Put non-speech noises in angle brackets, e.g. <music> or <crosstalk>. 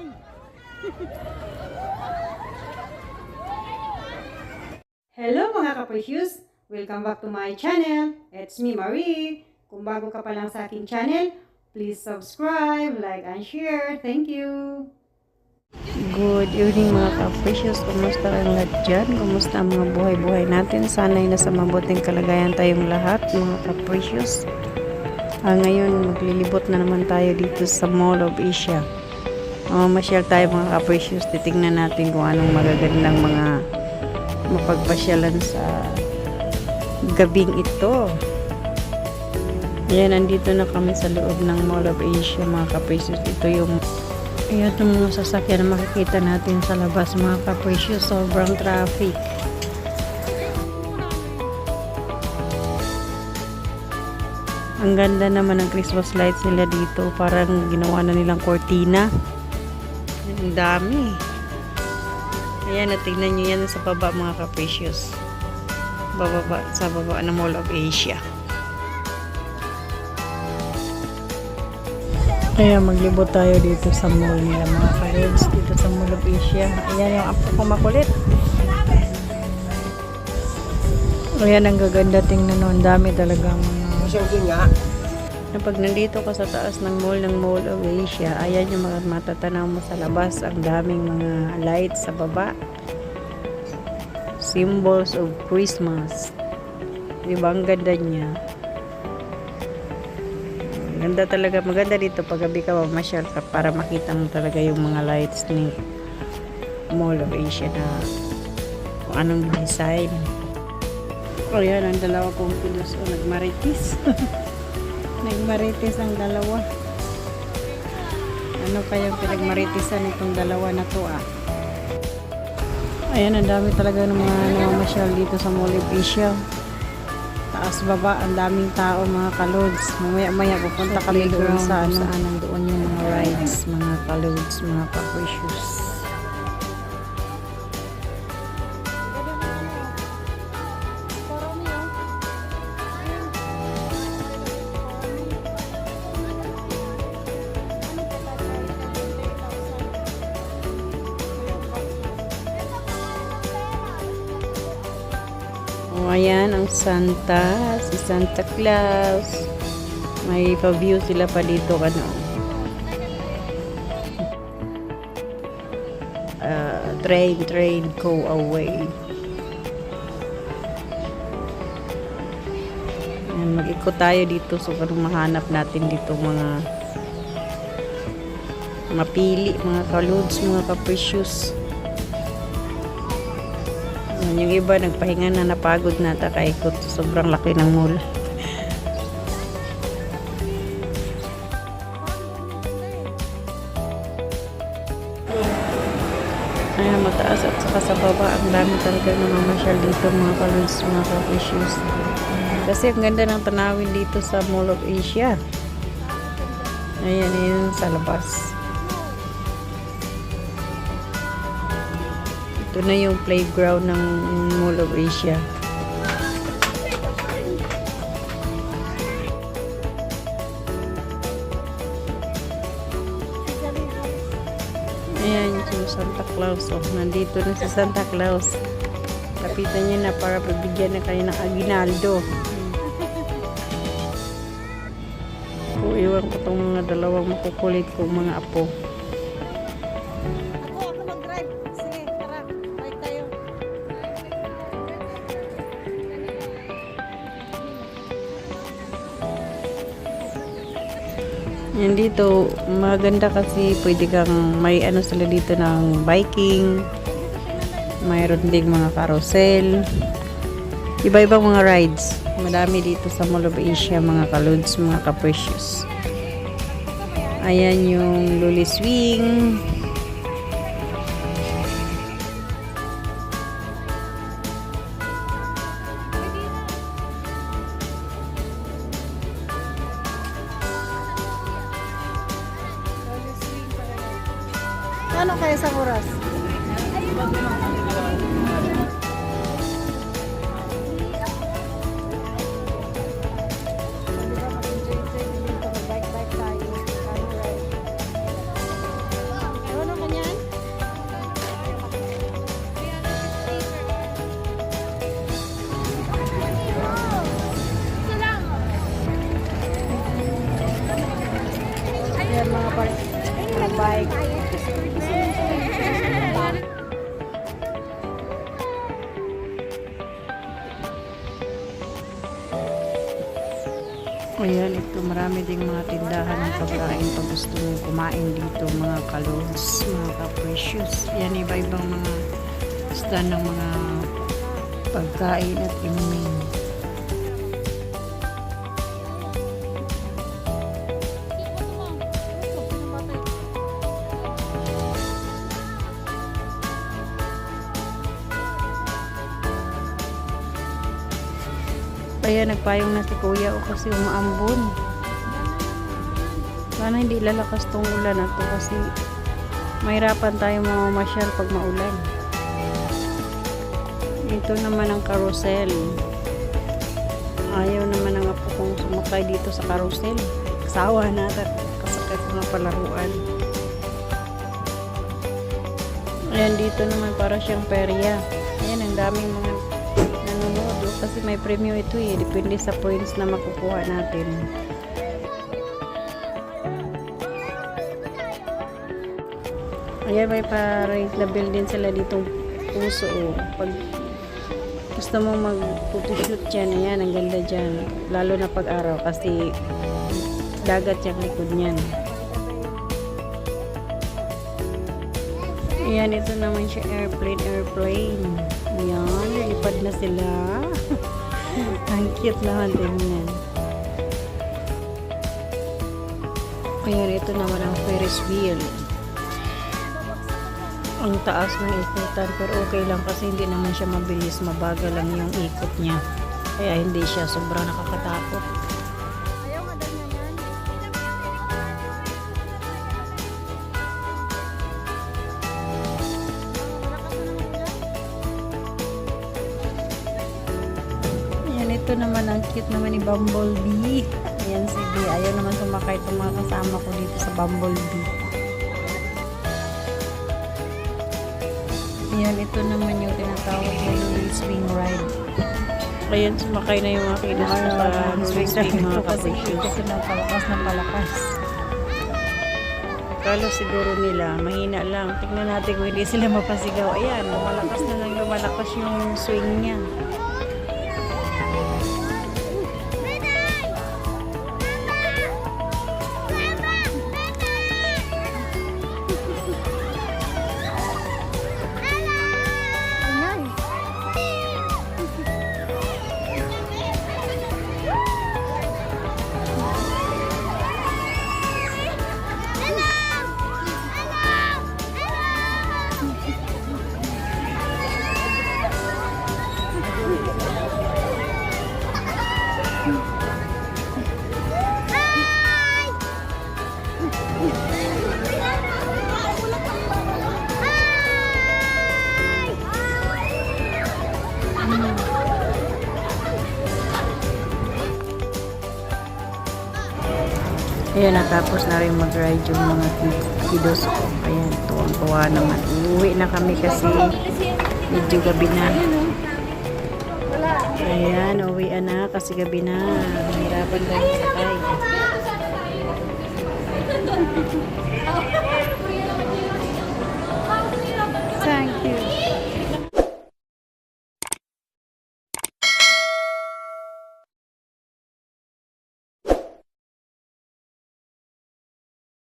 Nay. <laughs> Hello mga kaprecious! Welcome back to my channel. It's me, Marie. Kung bago ka pa lang sa aking channel, please subscribe, like, and share. Thank you! Good evening mga ka-precious. Kumusta ang lahat dyan? Kumusta ang mga buhay-buhay natin? Sana'y nasa mabuting kalagayan tayong lahat mga ka-precious. Ah, ngayon, maglilibot na naman tayo dito sa Mall of Asia. Mamasyal tayo mga ka-precious. Titingnan natin kung anong magagandang mga mapagpasyalan sa gabing ito. Ayan, nandito na kami sa loob ng Mall of Asia mga ka-precious. Ito yung Ayan yung mga sasakyan na makikita natin sa labas mga ka-precious. Sobrang traffic. Ang ganda naman ng Christmas lights nila dito. Parang ginawa na nilang cortina. Ang dami. Ayan, natignan nyo yan sa baba mga ka-precious. Bababa, sa baba ng Mall of Asia. Kaya maglibot tayo dito sa mall nila mga ka-reds. Dito sa Mall of Asia. Ayan yung apo ko makulit. Ayan, ang gaganda tingnan nun. Dami talagang mga nga. Na pag nandito ka sa taas ng mall ng Mall of Asia, ayan yung mga matatanaw mo sa labas. Ang daming mga lights sa baba. Symbols of Christmas. Diba? Ang ganda niya. Ganda talaga. Maganda dito pag gabi ka mamasyal ka para makita mo talaga yung mga lights ni Mall of Asia na kung anong design. O yan, ang dalawa kong pilos o nagmaritis. <laughs> nagmaritis ang dalawa. Ano kayang pinagmaritisan itong dalawa na to ah? Ayan, ang dami talaga ng mga namamasyal dito sa of Asia. Taas baba, ang daming tao mga kalods. Mamaya maya pupunta kami doon sa ano. Saan nandoon yung mga rides, mga kalods, mga capricious. O ayan, ang Santa, si Santa Claus. May pa-view sila pa dito, ano. Uh, train, train, go away. Ayan, mag-ikot tayo dito so parang mahanap natin dito mga mapili, mga kaludes, mga capricious. Yan, yung iba nagpahinga na napagod na takaikot sobrang laki ng mall. Ayan, mataas at saka sa baba, ang dami talaga ng mamasyal dito mga kaluns, mga ka-issues. Kasi ang ganda ng tanawin dito sa Mall of Asia. Ayan, yun sa labas. Ito na yung playground ng Mall of Asia. Ayan yung Santa Claus. Oh, nandito na si Santa Claus. Kapitan niya na para pagbigyan na kayo ng aginaldo. Iwan ko itong mga dalawang makukulit kong mga apo. Yan dito, maganda kasi pwede kang may ano sila dito ng biking. Mayroon ding mga carousel. Iba-ibang mga rides. Madami dito sa Mall of Asia, mga kaludes, mga capricious. Ayan yung Luli Swing. Ano kaya sa oras? Marami ding mga tindahan ng pagkain pag gusto mo kumain dito mga kalods, mga ka-precious. Yan, iba-ibang mga stand ng mga pagkain at inumin. Kaya nagpayong na si kuya o kasi umaambon. Sana hindi lalakas tong ulan na to kasi mahirapan tayo mamamasyal pag maulan. Ito naman ang carousel. Ayaw naman ang apo kong sumakay dito sa carousel. Kasawa natin. Kasakay ko ng palaruan. Ayan, dito naman para siyang perya. Ayan, ang daming mga nanonood. oh, Kasi may premium ito eh. Depende sa points na makukuha natin. Ayan, may pa-rate na bill din sila ditong puso. Oh. Pag gusto mo mag-photoshoot dyan, ayan, ang ganda dyan. Lalo na pag-araw kasi dagat yung likod niyan. Ayan, ito naman siya airplane, airplane. Ayan, lilipad na sila. <laughs> ang cute naman tingnan. Ayan, ito naman ang Ferris wheel. Ang taas ng ikutan pero okay lang kasi hindi naman siya mabilis, mabagal lang yung ikot niya. Kaya hindi siya sobrang nakakatakot. Ayan, ito naman ang cute naman ni Bumblebee. Ayan si B. Ayaw naman sumakay itong mga kasama ko dito sa Bumblebee. Ito naman yung tinatawag na yung swing ride. Ayan, sumakay na yung mga kilos ko sa swing swing mga kapatid. Kasi napalakas na palakas. Kala siguro nila, mahina lang. Tingnan natin kung hindi sila mapasigaw. Ayan, lumalakas na lang lumalakas yung swing niya. Ayan, natapos na rin mag-ride yung mga kid- kiddos ko. Ayan, tuwang-tuwa naman. Uuwi na kami kasi medyo gabi na. Ayan, uwi na kasi gabi na. Mahirapan tayo sakay. Thank